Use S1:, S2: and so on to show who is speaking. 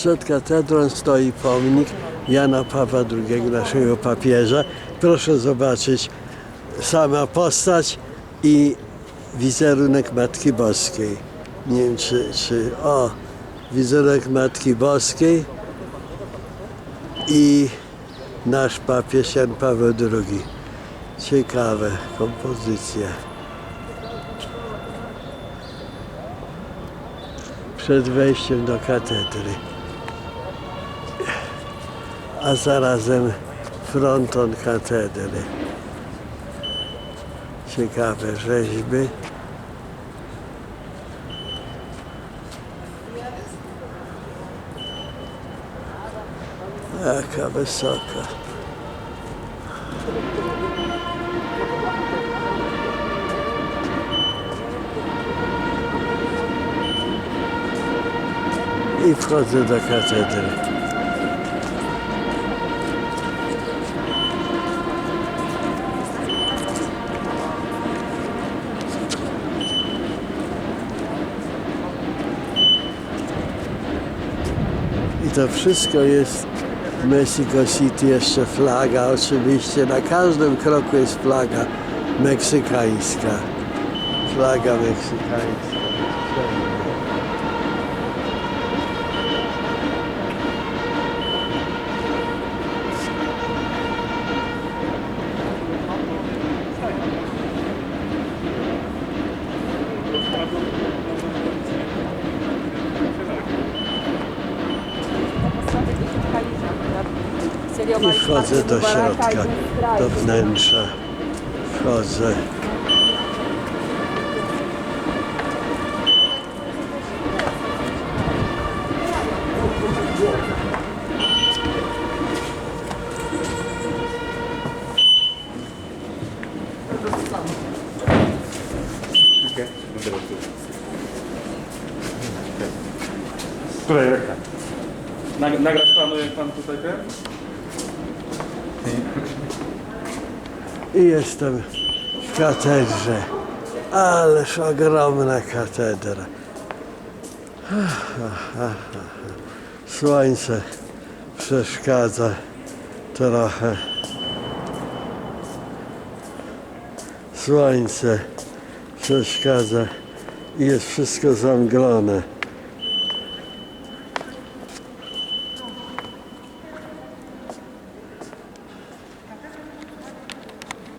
S1: przed katedrą stoi pomnik Jana Pawła II, naszego papieża. Proszę zobaczyć sama postać i wizerunek Matki Boskiej. Nie wiem czy, czy o, wizerunek Matki Boskiej i nasz papież Jan Paweł II. Ciekawe kompozycja. Przed wejściem do katedry. A zarazem fronton katedry. Ciekawe rzeźby. Jaka wysoka. I wchodzę do katedry. I to wszystko jest w Mexico City, jeszcze flaga oczywiście. Na każdym kroku jest flaga meksykańska. Flaga meksykańska. I wchodzę do środka, do wnętrza. Wchodzę.
S2: Której ręka? Nag- nagrać panu, jak pan tutaj ten?
S1: I jestem w katedrze. Ależ ogromna katedra. Słońce przeszkadza trochę. Słońce przeszkadza i jest wszystko zamglone.